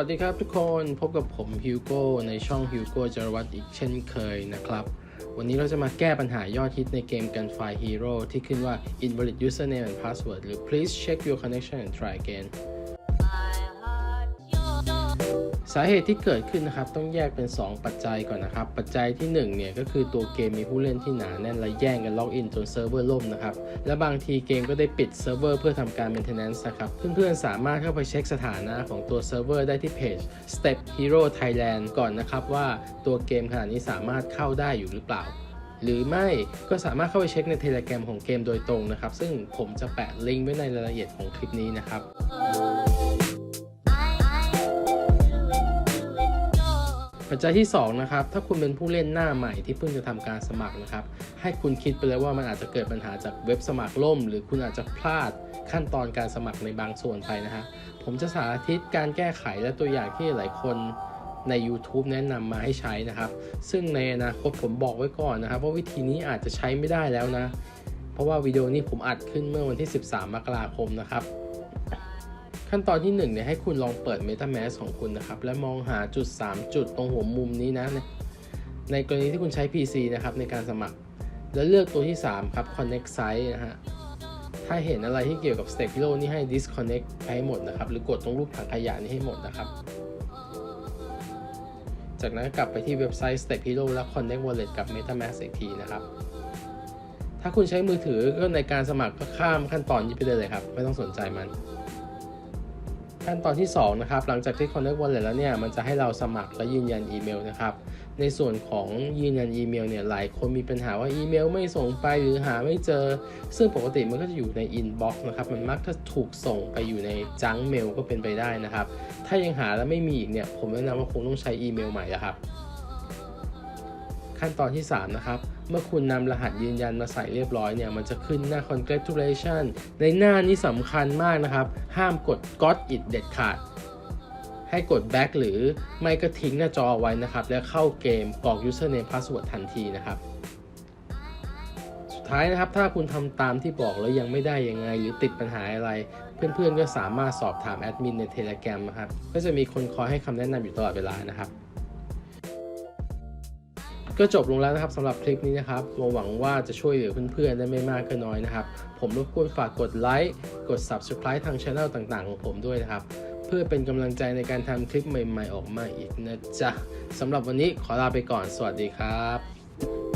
วัสดีครับทุกคนพบกับผมฮิวโก้ในช่องฮิวโก้จารวัตอีกเช่นเคยนะครับ วันนี้เราจะมาแก้ปัญหายอดฮิตในเกมกันไฟ Hero ที่ขึ้นว่า invalid username and password หรือ please check your connection and try again สาเหตุที่เกิดขึ้นนะครับต้องแยกเป็น 2 ปัจจัยก่อนนะครับ ปัจจัยที่1เนี่ยก็คือตัวเกมมีผู้เล่นที่หนาแน่นและแย่งกันล็อกอินจนเซิร์ฟเวอร์ล่มนะครับและบางทีเกมก็ได้ปิดเซิร์ฟเวอร์เพื่อทำการ maintenance นะครับเพื่อนๆสามารถเข้าไปเช็คสถานะของตัวเซิร์ฟเวอร์ได้ที่เพจ Step Hero Thailand ก่อนนะครับว่าตัวเกมขนาดนี้สามารถเข้าได้อยู่หรือเปล่าหรือไม่ก็สามารถเข้าไปเช็คในเทเลแกรมของเกมโดยตรงนะครับ ซึ่งผมจะแปะลิงก์ไว้ในรายละเอียดของคลิปนี้นะครับ ปัจจัยที่2นะครับถ้าคุณเป็นผู้เล่นหน้าใหม่ที่เพิ่งจะทำการสมัครนะครับ ให้คุณคิดไปเลยว่ามันอาจจะเกิดปัญหาจากเว็บสมัครล่ม หรือคุณอาจจะพลาดขั้นตอนการสมัครในบางส่วนไปนะฮะผมจะสาธิตการแก้ไขและตัวอย่างที่หลายคนใน YouTube แนะนำมาให้ใช้นะครับ ซึ่งในอนาคตผมบอกไว้ก่อนนะครับ ว่าวิธีนี้อาจจะใช้ไม่ได้แล้วนะ เพราะว่าวิดีโอนี้ผมอัดขึ้นเมื่อวันที่ 13 มกราคมนะครับ ขั้นตอนที่1เนี่ยให้คุณลองเปิด MetaMask ของคุณนะครับ และมองหาจุด 3 จุดตรงหัวมุมนี้นะในกรณีที่คุณใช้ PC นะครับ ในการสมัคร แล้วเลือกตัวที่ 3 ครับ Connect Site นะฮะถ้าเห็นอะไรที่เกี่ยวกับ Step Hero นี่ให้ disconnect ให้หมดนะครับ หรือกดตรงรูปถังขยะนี้ให้หมดนะครับ จากนั้นกลับไปที่เว็บไซต์ Step Hero แล้ว Connect Wallet กับ MetaMask อีกทีนะครับ ถ้าคุณใช้มือถือก็ในการสมัครก็ข้ามขั้นตอนนี้ไปเลยครับ ไม่ต้องสนใจมัน ขั้นตอนที่2นะครับหลังจากที่ Connect Wallet แล้วเนี่ยมันจะให้เราสมัครและยืนยันอีเมลนะครับในส่วนของยืนยันอีเมลเนี่ยหลายคนมีปัญหาว่าอีเมลไม่ส่งไปหรือหาไม่เจอ ซึ่งปกติมันก็จะอยู่ในอินบ็อกซ์นะครับมันมักจะถูกส่งไปอยู่ในจังเมลก็เป็นไปได้นะครับถ้ายังหาแล้วไม่มีอีกเนี่ยผมแนะนำว่าคงต้องใช้อีเมลใหม่แล้วครับ ขั้นตอนที่ 3 นะครับ เมื่อคุณนำรหัสยืนยันมาใส่เรียบร้อยเนี่ย มันจะขึ้นหน้า congratulation ในหน้านี้สำคัญมากนะครับ ห้ามกด got it เด็ดขาด ให้กด back หรือไม่ก็ทิ้งหน้าจอไว้นะครับ แล้วเข้าเกมกรอก username password ทันทีนะครับสุดท้ายนะครับถ้าคุณทำตามที่บอกแล้วยังไม่ได้ยังไง หรือติดปัญหาอะไร เพื่อนๆก็สามารถสอบถามแอดมินใน Telegram นะครับ ก็จะมีคนคอยให้คำแนะนำอยู่ตลอดเวลานะครับ ก็จบลงแล้วนะครับสำหรับคลิปนี้นะครับเราหวังว่าจะช่วยเหลือเพื่อนๆได้ไม่มากก็น้อยนะครับ ผมรบกวนฝากกดไลค์กด Subscribe ทางช anel ต่างๆ ของผมด้วยนะครับ เพื่อเป็นกำลังใจในการทำคลิปใหม่ๆ ออกมาอีกนะจ๊ะสำหรับวันนี้ขอลาไปก่อนสวัสดีครับ